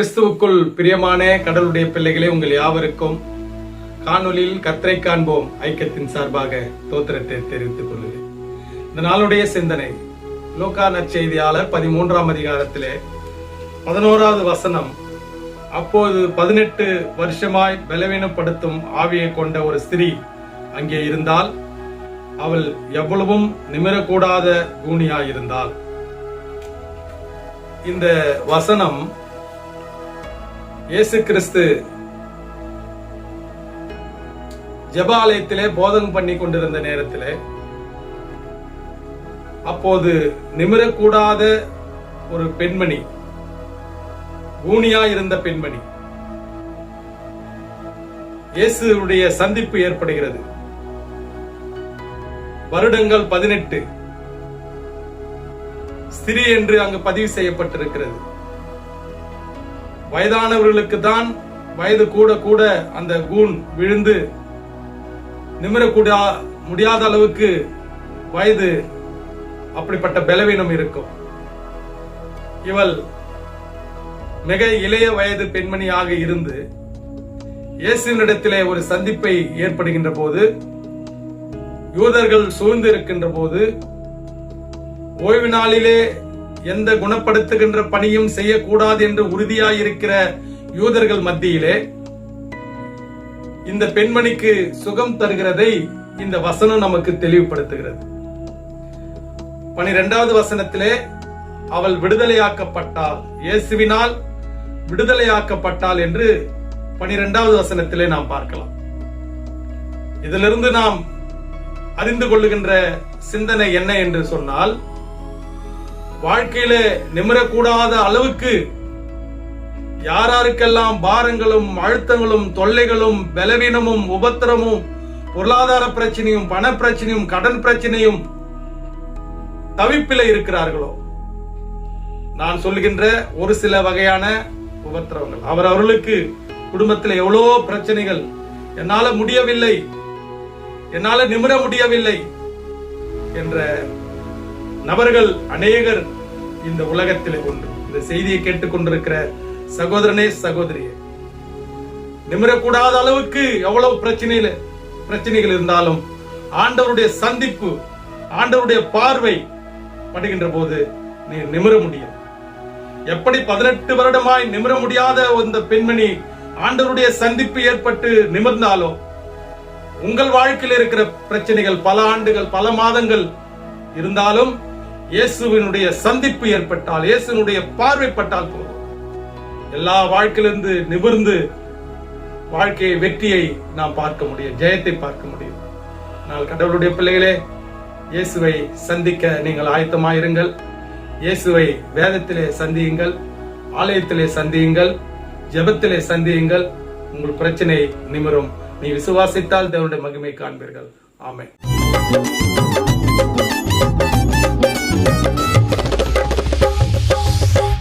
கிறிஸ்துவுக்குள் பிரியமான கடவுளுடைய பிள்ளைகளே உங்கள் யாவருக்கும் காணொலியில் கத்தரை காண்போம் ஐக்கியத்தின் சார்பாக தோத்திரத்தை தெரிவித்துக் கொள்கிறேன். இந்த நாளுடைய சிந்தனை லோகா நற்செய்தியாளர் பதிமூன்றாம் அதிகாரத்திலே பதினோராவது வசனம் அப்போது பதினெட்டு வருஷமாய் பலவீனப்படுத்தும் ஆவியை கொண்ட ஒரு ஸ்திரீ அங்கே இருந்தால் அவள் எவ்வளவும் நிமிரக்கூடாத கூனியாயிருந்தாள். இந்த வசனம் இயேசு கிறிஸ்து ஜபாலயத்திலே போதகம் பண்ணி கொண்டிருந்த நேரத்திலே அப்போது நிமிரக்கூடாத ஒரு பெண்மணி ஊனியா இருந்த பெண்மணி இயேசுடைய சந்திப்பு ஏற்படுகிறது. வருடங்கள் பதினெட்டு ஸ்திரீ என்று அங்கு பதிவு செய்யப்பட்டிருக்கிறது. வயதானவர்களுக்கு தான் வயது கூட கூட அந்த கூண் விழுந்து நிமிரக்கூட முடியாத அளவுக்கு வயது அப்படிப்பட்ட பலவீனம் இருக்கும். இவள் மிக இளைய வயது பெண்மணியாக இருந்து இயேசுவினிடத்திலே ஒரு சந்திப்பை ஏற்படுகின்ற போது யூதர்கள் சூழ்ந்து இருக்கின்ற போது ஓய்வு நாளிலே எந்த குணப்படுத்துகின்ற பணியும் செய்யக்கூடாது என்று உறுதியாயிருக்கிற யூதர்கள் மத்தியிலே இந்த பெண்மணிக்கு சுகம் தருகிறதை இந்த வசனம் நமக்கு தெளிவுபடுத்துகிறது. பனிரெண்டாவது வசனத்திலே அவள் விடுதலையாக்கப்பட்டாள். இயேசுவினால் விடுதலையாக்கப்பட்டாள் என்று பனிரெண்டாவது வசனத்திலே நாம் பார்க்கலாம். இதிலிருந்து நாம் அறிந்து கொள்ளுகின்ற சிந்தனை என்ன என்று சொன்னால் வாழ்க்கையில நிமிரக்கூடாத அளவுக்கு யாராருக்கெல்லாம் பாரங்களும் அழுத்தங்களும் தொல்லைகளும் பலவீனமும் உபத்திரமும் பொருளாதார பிரச்சனையும் பண பிரச்சனையும் கடன் பிரச்சனையும் தவிப்பில இருக்கிறார்களோ? நான் சொல்கின்ற ஒரு சில வகையான உபத்திரவங்கள். அவர் அவர்களுக்கு குடும்பத்தில் எவ்வளோ பிரச்சனைகள். என்னால முடியவில்லை. என்னால நிமிர முடியவில்லை என்ற நபர்கள் அநேகர் இந்த உலகத்திலே ஒன்று. இந்த செய்தியை கேட்டுக்கொண்டிருக்கிற சகோதரனே சகோதரியே நிமிரக்கூடாத அளவுக்கு எவ்வளவு பிரச்சனையில பிரச்சனைகள் இருந்தாலும் ஆண்டவருடைய சந்திப்பு ஆண்டவருடைய பார்வை படுகின்ற போது நீ நிமிர முடியும். எப்படி பதினெட்டு வருடமாய் நிமிர முடியாத அந்த பெண்மணி ஆண்டவருடைய சந்திப்பு ஏற்பட்டு நிமிர்ந்தாலும் உங்கள் வாழ்க்கையில் இருக்கிற பிரச்சனைகள் பல ஆண்டுகள் பல மாதங்கள் இருந்தாலும் இயேசுவினுடைய சந்திப்பு ஏற்பட்டால் இயேசுனுடைய பார்வைப்பட்டால் போதும். எல்லா வாழ்க்கையிலிருந்து நிமிர்ந்து வாழ்க்கையை வெற்றியை நாம் பார்க்க முடியும் ஜெயத்தை பார்க்க முடியும். நாள் கடவுளுடைய பிள்ளைகளே இயேசுவை சந்திக்க நீங்கள் ஆயத்தமாயிருங்கள். இயேசுவை வேதத்திலே சந்தியுங்கள் ஆலயத்திலே சந்தியுங்கள் ஜெபத்திலே சந்தியுங்கள். உங்கள் பிரச்சனை நிமிரும். நீ விசுவாசித்தால் தேவனுடைய மகிமை காண்பீர்கள். ஆமை